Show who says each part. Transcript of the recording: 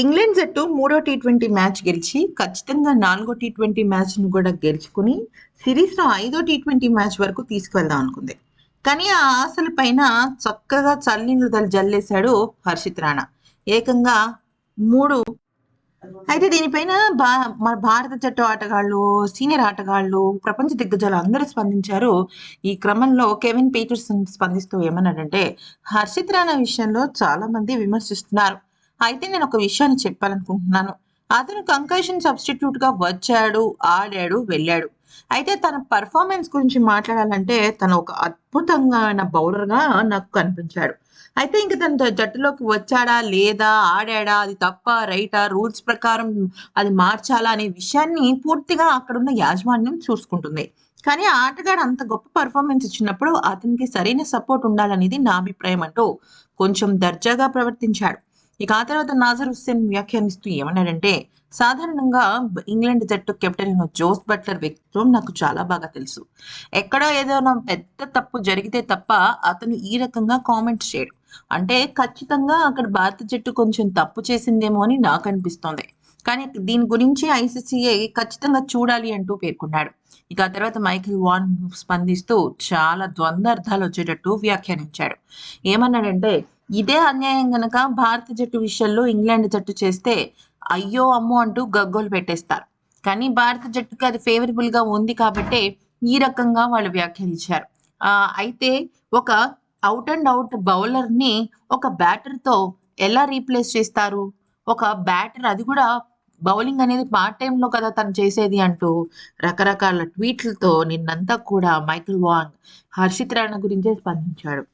Speaker 1: England జట్టు మూడో T twenty match గెలిచి ఖచ్చితంగా నాలుగో టీ ట్వంటీ మ్యాచ్ను కూడా గెలుచుకుని సిరీస్లో ఐదో టీ ట్వంటీ మ్యాచ్ వరకు తీసుకువెళ్దాం అనుకుంది. కానీ ఆ ఆశల పైన చక్కగా చల్లీళ్ళు తల జల్లేశాడు హర్షిత్ రాణా. ఏకంగా మూడు. అయితే దీనిపైన బా మన భారత జట్టు ఆటగాళ్ళు సీనియర్ ఆటగాళ్ళు ప్రపంచ దిగ్గజాలు అందరూ స్పందించారు. ఈ క్రమంలో కెవిన్ పీటర్సన్ స్పందిస్తూ ఏమన్నాడంటే హర్షిత్ రాణా విషయంలో చాలా మంది విమర్శిస్తున్నారు. అయితే నేను ఒక విషయాన్ని చెప్పాలనుకుంటున్నాను. అతను కంకషన్ సబ్స్టిట్యూట్గా వచ్చాడు ఆడాడు వెళ్ళాడు. అయితే తన పర్ఫార్మెన్స్ గురించి మాట్లాడాలంటే తను ఒక అద్భుతంగా బౌలర్గా నాకు కనిపించాడు. అయితే ఇంకా తన జట్టులోకి వచ్చాడా లేదా ఆడాడా అది తప్ప రైటా రూల్స్ ప్రకారం అది మార్చాలా అనే విషయాన్ని పూర్తిగా అక్కడున్న యాజమాన్యం చూసుకుంటుంది. కానీ ఆటగాడు అంత గొప్ప పర్ఫార్మెన్స్ ఇచ్చినప్పుడు అతనికి సరైన సపోర్ట్ ఉండాలనేది నా అభిప్రాయం అంటూ కొంచెం దర్జాగా ప్రవర్తించాడు. ఇక ఆ తర్వాత నాజర్ హుస్సేన్ వ్యాఖ్యానిస్తూ ఏమన్నాడంటే సాధారణంగా ఇంగ్లాండ్ జట్టు కెప్టెన్ అయిన జోస్ బట్లర్ వ్యక్తిత్వం నాకు చాలా బాగా తెలుసు. ఎక్కడో ఏదైనా పెద్ద తప్పు జరిగితే తప్ప అతను ఈ రకంగా కామెంట్ చేయడు. అంటే ఖచ్చితంగా అక్కడ భారత జట్టు కొంచెం తప్పు చేసిందేమో అని నాకు అనిపిస్తోంది. కానీ దీని గురించి ఐసీసీఏ ఖచ్చితంగా చూడాలి అంటూ పేర్కొన్నాడు. ఇక ఆ తర్వాత మైకిల్ వాన్ స్పందిస్తూ చాలా ద్వంద్వార్థాలు వచ్చేటట్టు వ్యాఖ్యానించాడు. ఏమన్నాడంటే ఇదే అన్యాయం గనక భారత జట్టు విషయంలో ఇంగ్లాండ్ జట్టు చేస్తే అయ్యో అమ్మో అంటూ గగ్గోలు పెట్టేస్తారు. కానీ భారత జట్టుకి అది ఫేవరబుల్గా ఉంది కాబట్టి ఈ రకంగా వాళ్ళు వ్యాఖ్యానించారు. ఆ అయితే ఒక అవుట్ అండ్ అవుట్ బౌలర్ని ఒక బ్యాటర్తో ఎలా రీప్లేస్ చేస్తారు? ఒక బ్యాటర్ అది కూడా బౌలింగ్ అనేది పార్ట్ టైంలో కదా తను చేసేది అంటూ రకరకాల ట్వీట్లతో నిన్నంతా కూడా మైకిల్ వాంగ్ హర్షిత్ రాణా గురించే స్పందించాడు.